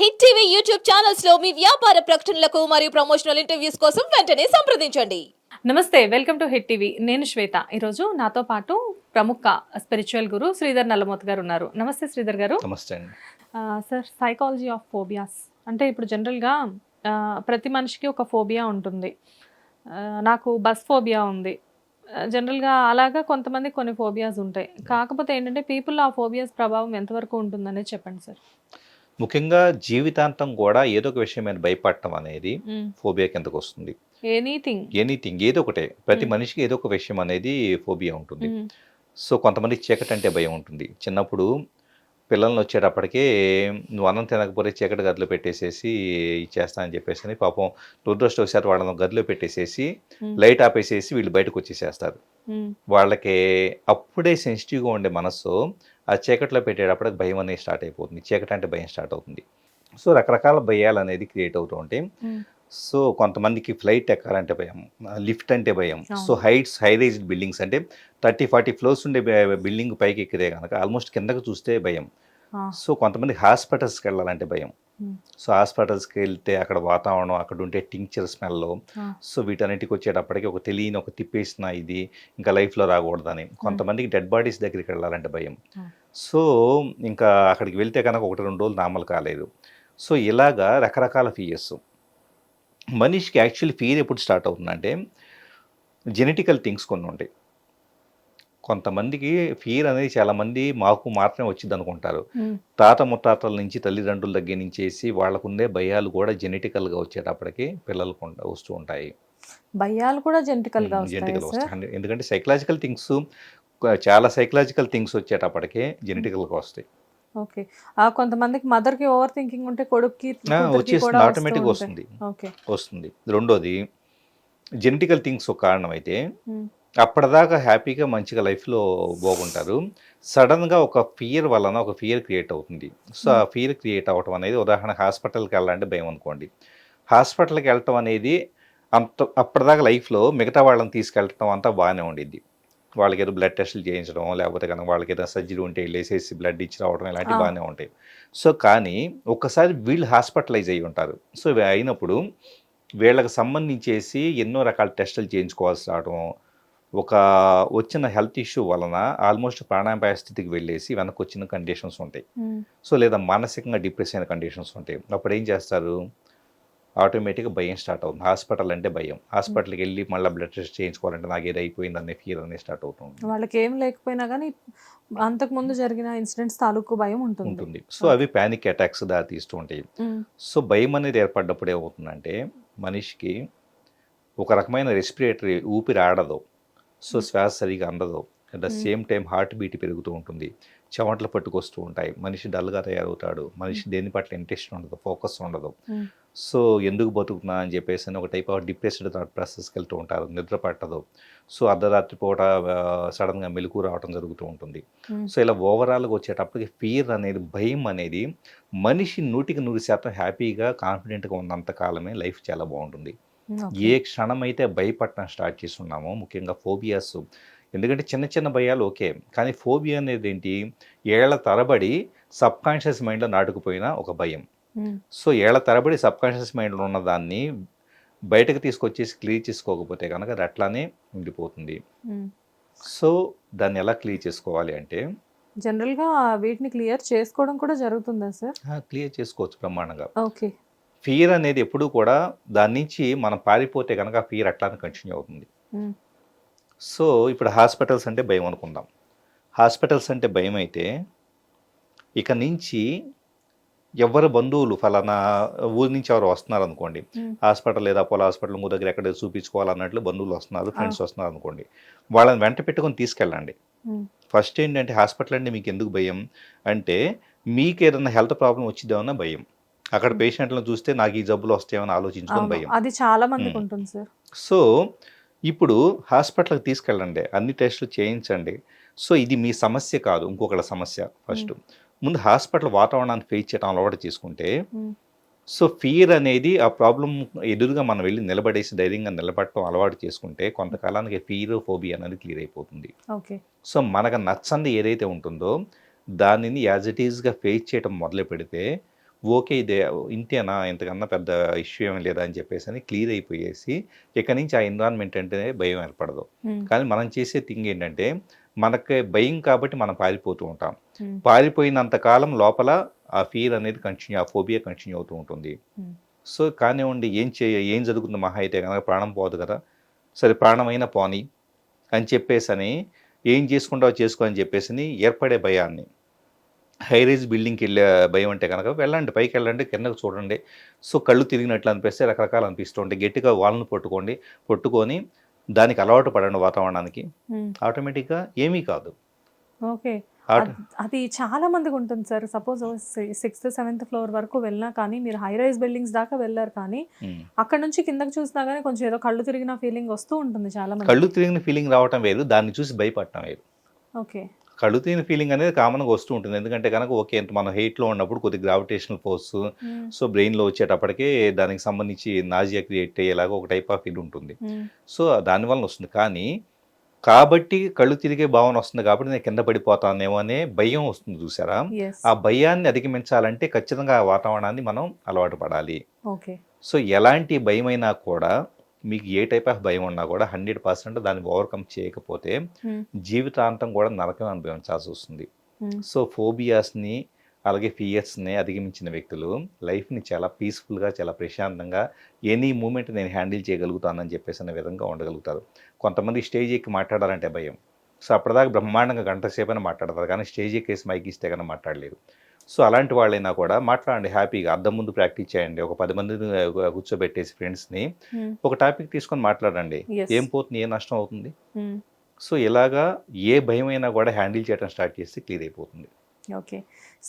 Hit TV YouTube ఛానల్స్లో మీ వ్యాపార ప్రకటనలకు మరియు ప్రమోషనల్ ఇంటర్వ్యూస్ కోసం వెంటనే సంప్రదించండి. నమస్తే వెల్కమ్ టు హిట్ టీవీ. నేను శ్వేత. ఈరోజు నాతో పాటు ప్రముఖ స్పిరిచువల్ గురు శ్రీధర్ నల్లమోత్ గారు ఉన్నారు. నమస్తే శ్రీధర్ గారు. నమస్తే సార్ సైకాలజీ ఆఫ్ ఫోబియాస్ అంటే ఇప్పుడు జనరల్గా ప్రతి మనిషికి ఒక ఫోబియా ఉంటుంది. నాకు బస్ ఫోబియా ఉంది. జనరల్గా అలాగా కొంతమంది కొన్ని ఫోబియాస్ ఉంటాయి. కాకపోతే ఏంటంటే పీపుల్ ఆ ఫోబియాస్ ప్రభావం ఎంతవరకు ఉంటుందనేది చెప్పండి సార్. ముఖ్యంగా జీవితాంతం కూడా ఏదో ఒక విషయం మీద భయపడటం అనేది ఫోబియా కిందకు వస్తుంది. ఎనీథింగ్. ఎనీథింగ్ ఏదో ఒకటే. ప్రతి. మనిషికి ఏదో ఒక విషయం అనేది ఫోబియా ఉంటుంది. సో కొంతమందికి చీకటి అంటే భయం ఉంటుంది. చిన్నప్పుడు పిల్లల్ని వచ్చేటప్పటికే నువ్వు అన్నం తినకపోతే చీకటి గదిలో పెట్టేసేసి ఇచ్చేస్తా అని చెప్పేసి అని పాపం దురదృష్టవశాత్తు వాళ్ళని గదిలో పెట్టేసేసి లైట్ ఆపేసేసి వీళ్ళు బయటకు వచ్చేసేస్తారు. వాళ్ళకి అప్పుడే సెన్సిటివ్గా ఉండే మనస్సు ఆ చీకట్లో పెట్టేటప్పటికి భయం అనేది స్టార్ట్ అయిపోతుంది. చీకటి అంటే భయం స్టార్ట్ అవుతుంది. సో రకరకాల భయాలు అనేది క్రియేట్ అవుతూ ఉంటాయి. సో కొంతమందికి ఫ్లైట్ ఎక్కాలంటే భయం లిఫ్ట్ అంటే భయం. So heights high rise buildings అంటే థర్టీ ఫార్టీ ఫ్లోర్స్ ఉండే బిల్డింగ్ పైకి ఎక్కితే కనుక ఆల్మోస్ట్ కిందకు చూస్తే భయం. సో కొంతమంది హాస్పిటల్స్కి వెళ్ళాలంటే భయం. సో హాస్పిటల్స్కి వెళ్తే అక్కడ వాతావరణం అక్కడ ఉండే టింక్చర్ స్మెల్. సో వీటన్నిటికి వచ్చేటప్పటికి ఒక తెలియని ఒక తిప్పేసిన ఇది ఇంకా లైఫ్లో రాకూడదని. కొంతమందికి డెడ్ బాడీస్ దగ్గరికి వెళ్ళాలంటే భయం. Hmm. సో ఇంకా అక్కడికి వెళ్తే కనుక ఒకటి రెండు రోజులు నామలు కాలేదు. సో ఇలాగా రకరకాల ఫియర్స్. మనిషికి యాక్చువల్లీ ఫియర్ ఎప్పుడు స్టార్ట్ అవుతుందంటే జెనెటికల్ థింగ్స్ కొన్ని ఉంటాయి. కొంతమందికి ఫియర్ అనేది చాలామంది మాకు మాత్రమే వచ్చింది అనుకుంటారు. తాత ముత్తాతల నుంచి తల్లిదండ్రుల దగ్గర నుంచేసి వాళ్ళకుండే భయాలు కూడా జెనెటికల్గా వచ్చేటప్పటికి పిల్లలకు వస్తూ ఉంటాయి. భయాలు కూడా జెంటికల్గా జెనెటికల్ వస్తాయి. ఎందుకంటే సైకలాజికల్ థింగ్స్ చాలా సైకలాజికల్ థింగ్స్ వచ్చేటప్పటికే జెనెటికల్గా వస్తాయి. ఓకే. ఆ కొంతమందికి మదర్కి ఓవర్ థింకింగ్ ఉంటే కొడుక్కి వచ్చేస్తుంది. ఆటోమేటిక్గా. వస్తుంది. ఓకే. వస్తుంది. రెండోది జెనెటికల్ థింగ్స్ ఒక కారణం అయితే అప్పటిదాకా హ్యాపీగా మంచిగా లైఫ్లో బాగుంటారు. సడన్గా ఒక ఫియర్ వలన ఒక ఫియర్ క్రియేట్ అవుతుంది. సో ఆ ఫియర్ క్రియేట్ అవ్వటం అనేది ఉదాహరణ హాస్పిటల్కి వెళ్ళాలంటే భయం అనుకోండి. హాస్పిటల్కి వెళ్ళటం అనేది అంత అప్పటిదాకా లైఫ్లో మిగతా వాళ్ళని తీసుకెళ్ళటం అంతా బాగానే ఉండిద్ది. వాళ్ళకి ఏదో బ్లడ్ టెస్టులు చేయించడం లేకపోతే కనుక వాళ్ళకి ఏదో సర్జరీ ఉంటే వెళ్ళేసేసి బ్లడ్ ఇచ్చి రావడం ఇలాంటివి. బాగానే ఉంటాయి. సో కానీ ఒక్కసారి వీళ్ళు హాస్పిటలైజ్ అయ్యి ఉంటారు. సో అయినప్పుడు వీళ్ళకి సంబంధించేసి ఎన్నో రకాల టెస్టులు చేయించుకోవాల్సి రావడం ఒక వచ్చిన హెల్త్ ఇష్యూ వలన ఆల్మోస్ట్ ప్రాణాపాయ స్థితికి వెళ్ళేసి వెనక్కి వచ్చిన కండిషన్స్ ఉంటాయి. సో లేదా మానసికంగా డిప్రెస్ అయిన కండిషన్స్ ఉంటాయి. అప్పుడు ఏం చేస్తారు? ఆటోమేటిక్గా భయం స్టార్ట్ అవుతుంది. హాస్పిటల్ అంటే భయం. హాస్పిటల్కి వెళ్ళి మళ్ళీ బ్లడ్ టెస్ట్ చేయించుకోవాలంటే నాకు ఏది అయిపోయింది అనే ఫియర్ అనేది స్టార్ట్ అవుతుంది వాళ్ళకి ఏం లేకపోయినా కానీ అంతకు ముందు జరిగిన ఇన్సిడెంట్స్ తాలూకు భయం ఉంటుంది. ఉంటుంది. సో అవి ప్యానిక్ అటాక్స్ దారి తీస్తూ ఉంటాయి. సో భయం అనేది ఏర్పడ్డప్పుడు ఏమవుతుందంటే మనిషికి ఒక రకమైన రెస్పిరేటరీ ఊపిరి ఆడదు. సో శ్వాస సరిగా అందదు. At the. Same time heartbeat పెరుగుతూ ఉంటుంది. చెమటలు పట్టుకొస్తూ ఉంటాయి. మనిషి డల్గా తయారవుతాడు. మనిషి దేని పట్ల ఇంట్రెస్ట్ ఉండదు. ఫోకస్ ఉండదు. సో ఎందుకు బతుకుతున్నా అని చెప్పేసి అని ఒక టైప్ ఆఫ్ డిప్రెస్డ్ థాట్ ప్రాసెస్కి వెళ్తూ ఉంటారు. నిద్ర పట్టదు. సో అర్ధరాత్రి పూట సడన్గా మెలకు రావడం జరుగుతూ ఉంటుంది. సో ఇలా ఓవరాల్గా వచ్చేటప్పటికి ఫియర్ అనేది భయం అనేది మనిషి నూటికి నూరు శాతం హ్యాపీగా కాన్ఫిడెంట్గా ఉన్నంత కాలమే లైఫ్ చాలా బాగుంటుంది. ఏ క్షణం అయితే భయపడటం స్టార్ట్ చేస్తున్నామో ముఖ్యంగా ఫోబియాస్. ఎందుకంటే చిన్న చిన్న భయాలు ఓకే. కానీ ఫోబియా అనేది ఏంటి ఏళ్ళ తరబడి సబ్ కాన్షియస్ మైండ్లో నాటుకుపోయిన ఒక భయం. సో ఏళ్ళ తరబడి సబ్ కాన్షియస్ మైండ్లో ఉన్న దాన్ని బయటకు తీసుకొచ్చేసి క్లియర్ చేసుకోకపోతే కనుక అది అట్లానే ఉండిపోతుంది. సో దాన్ని ఎలా క్లియర్ చేసుకోవాలి అంటే జనరల్గా వీటిని క్లియర్ చేసుకోవడం కూడా జరుగుతుందా సార్? క్లియర్ చేసుకోవచ్చు బ్రహ్మాండంగా. ఓకే. ఫియర్ అనేది ఎప్పుడూ కూడా దాని నుంచి మనం పారిపోతే కనుక ఫియర్ అట్లానే కంటిన్యూ అవుతుంది. సో ఇప్పుడు హాస్పిటల్స్ అంటే భయం అనుకుందాం. హాస్పిటల్స్ అంటే భయం అయితే ఇక నుంచి ఎవరు బంధువులు ఫలానా ఊరి నుంచి ఎవరు వస్తున్నారు అనుకోండి. హాస్పిటల్ లేదా అపోలో హాస్పిటల్ ఇంకో దగ్గర ఎక్కడ చూపించుకోవాలన్నట్లు బంధువులు వస్తున్నారు ఫ్రెండ్స్ వస్తున్నారు అనుకోండి. వాళ్ళని వెంట పెట్టుకొని తీసుకెళ్ళండి. ఫస్ట్ ఏంటంటే హాస్పిటల్ అంటే మీకు ఎందుకు భయం? అంటే మీకు ఏదైనా హెల్త్ ప్రాబ్లం వచ్చిద్దామన్న భయం. అక్కడ పేషెంట్లను చూస్తే నాకు ఈ జబ్బులు వస్తాయని ఆలోచించుకొని. భయం. అది చాలా మందికి. ఉంటుంది సార్. సో ఇప్పుడు హాస్పిటల్కి తీసుకెళ్ళండి అన్ని టెస్టులు చేయించండి. సో ఇది మీ సమస్య కాదు ఇంకొకళ్ళ సమస్య ఫస్ట్. ముందు హాస్పిటల్ వాతావరణాన్ని ఫేస్ చేయడం అలవాటు చేసుకుంటే సో ఫియర్ అనేది ఆ ప్రాబ్లం ఎదురుగా మనం వెళ్ళి నిలబడేసి ధైర్యంగా నిలబడటం అలవాటు చేసుకుంటే కొంతకాలానికి ఫియర్ ఫోబియా అనేది క్లియర్ అయిపోతుంది. ఓకే. సో మనకు నచ్చంది ఏదైతే ఉంటుందో దానిని యాజ్ ఇట్ ఈస్గా ఫేస్ చేయడం మొదలు పెడితే ఓకే ఇదే ఇంతేనా? ఇంతకన్నా పెద్ద ఇష్యూ ఏమీ లేదా అని చెప్పేసి అని క్లియర్ అయిపోయేసి ఇక నుంచి ఆ ఎన్విరాన్మెంట్ అంటే భయం ఏర్పడదు. కానీ మనం చేసే థింగ్ ఏంటంటే మనకి భయం కాబట్టి మనం పారిపోతూ ఉంటాం. ఉమ్, పారిపోయినంత కాలం లోపల ఆ ఫీర్ అనేది కంటిన్యూ ఆ ఫోబియా కంటిన్యూ అవుతూ ఉంటుంది. సో కానివ్వండి ఏం చే ఏం జరుగుతుంది మహా అయితే కనుక ప్రాణం పోదు కదా. సరే ప్రాణమైన పోని అని చెప్పేసి అని ఏం చేసుకుంటావో చేసుకో అని చెప్పేసి ఏర్పడే భయాన్ని. హై రైజ్ బిల్డింగ్కి వెళ్ళే భయం అంటే కనుక వెళ్ళండి పైకి వెళ్ళండి కిందకు చూడండి. సో కళ్ళు తిరిగినట్లు అనిపిస్తే రకరకాలు అనిపిస్తుంటే గట్టిగా వాళ్ళని పట్టుకోండి పట్టుకొని దానికి అలవాటు పడండి వాతావరణానికి. ఆటోమేటిక్గా ఏమీ కాదు. ఓకే. అద్- చాలా మందికి ఉంటుంది sir. Suppose sixth seventh floor వరకు వెళ్ళినా కానీ మీరు హై రైజ్ బిల్డింగ్స్ దాకా వెళ్ళారు కానీ. అక్కడ నుంచి కిందకి చూసినా కానీ కొంచెం ఏదో కళ్ళు తిరిగిన ఫీలింగ్ వస్తూ ఉంటుంది చాలా మంది కళ్ళు తిరిగిన ఫీలింగ్ రావటం వేరు దాన్ని చూసి భయపడటం వేరు. ఓకే. కళ్ళు తిరిగిన ఫీలింగ్ అనేది కామన్గా వస్తూ ఉంటుంది. ఎందుకంటే కనుక ఓకే మనం హెయిట్లో ఉన్నప్పుడు కొద్ది గ్రావిటేషనల్ ఫోర్స్ సో బ్రెయిన్లో వచ్చేటప్పటికే దానికి సంబంధించి నాజియా క్రియేట్ అయ్యేలాగా ఒక టైప్ ఆఫ్ ఇది ఉంటుంది. సో దానివల్ల వస్తుంది. కానీ కాబట్టి కళ్ళు తిరిగే భావన వస్తుంది కాబట్టి నేను కింద పడిపోతానేమో అనే భయం వస్తుంది చూసారా? ఆ భయాన్ని అధిగమించాలంటే ఖచ్చితంగా ఆ వాతావరణాన్ని మనం అలవాటు పడాలి. ఓకే. సో ఎలాంటి భయమైనా కూడా మీకు ఏ టైప్ ఆఫ్ భయం ఉన్నా కూడా హండ్రెడ్ పర్సెంట్ దాన్ని ఓవర్కమ్ చేయకపోతే జీవితాంతం కూడా నరకం అనుభవించాల్సి వస్తుంది. సో ఫోబియాస్ని అలాగే ఫియర్స్ని అధిగమించిన వ్యక్తులు లైఫ్ని చాలా పీస్ఫుల్గా చాలా ప్రశాంతంగా ఎనీ మూమెంట్ నేను హ్యాండిల్ చేయగలుగుతానని చెప్పేసి అనే విధంగా ఉండగలుగుతారు. కొంతమంది స్టేజ్ ఎక్కి మాట్లాడాలంటే భయం. సో అప్పటిదాకా బ్రహ్మాండంగా గంట సేపైనా మాట్లాడతారు కానీ స్టేజ్ ఎక్కేసి మైక్ ఇస్తే కానీ మాట్లాడలేరు. సో అలాంటి వాళ్ళైనా కూడా మాట్లాడండి హ్యాపీగా. అద్దం ముందు ప్రాక్టీస్ చేయండి. ఒక పది మందిని కూర్చోబెట్టేసి ఫ్రెండ్స్ని ఒక టాపిక్ తీసుకొని మాట్లాడండి. ఏం పోతుంది ఏ నష్టం అవుతుంది? సో ఇలాగా ఏ భయమైనా కూడా హ్యాండిల్ చేయడం స్టార్ట్ చేస్తే క్లియర్ అయిపోతుంది. ఓకే.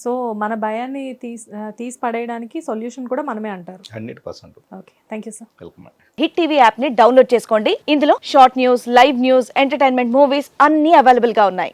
సో మన భయాన్ని తీసి తీసి పడేయడానికి సొల్యూషన్ కూడా మనమే అంటారు. Hundred percent. Okay. Thank you sir. Welcome Hit TV యాప్ని డౌన్లోడ్ చేసుకోండి. ఇందులో short news live news entertainment movies అన్ని అవైలబుల్గా ఉన్నాయి.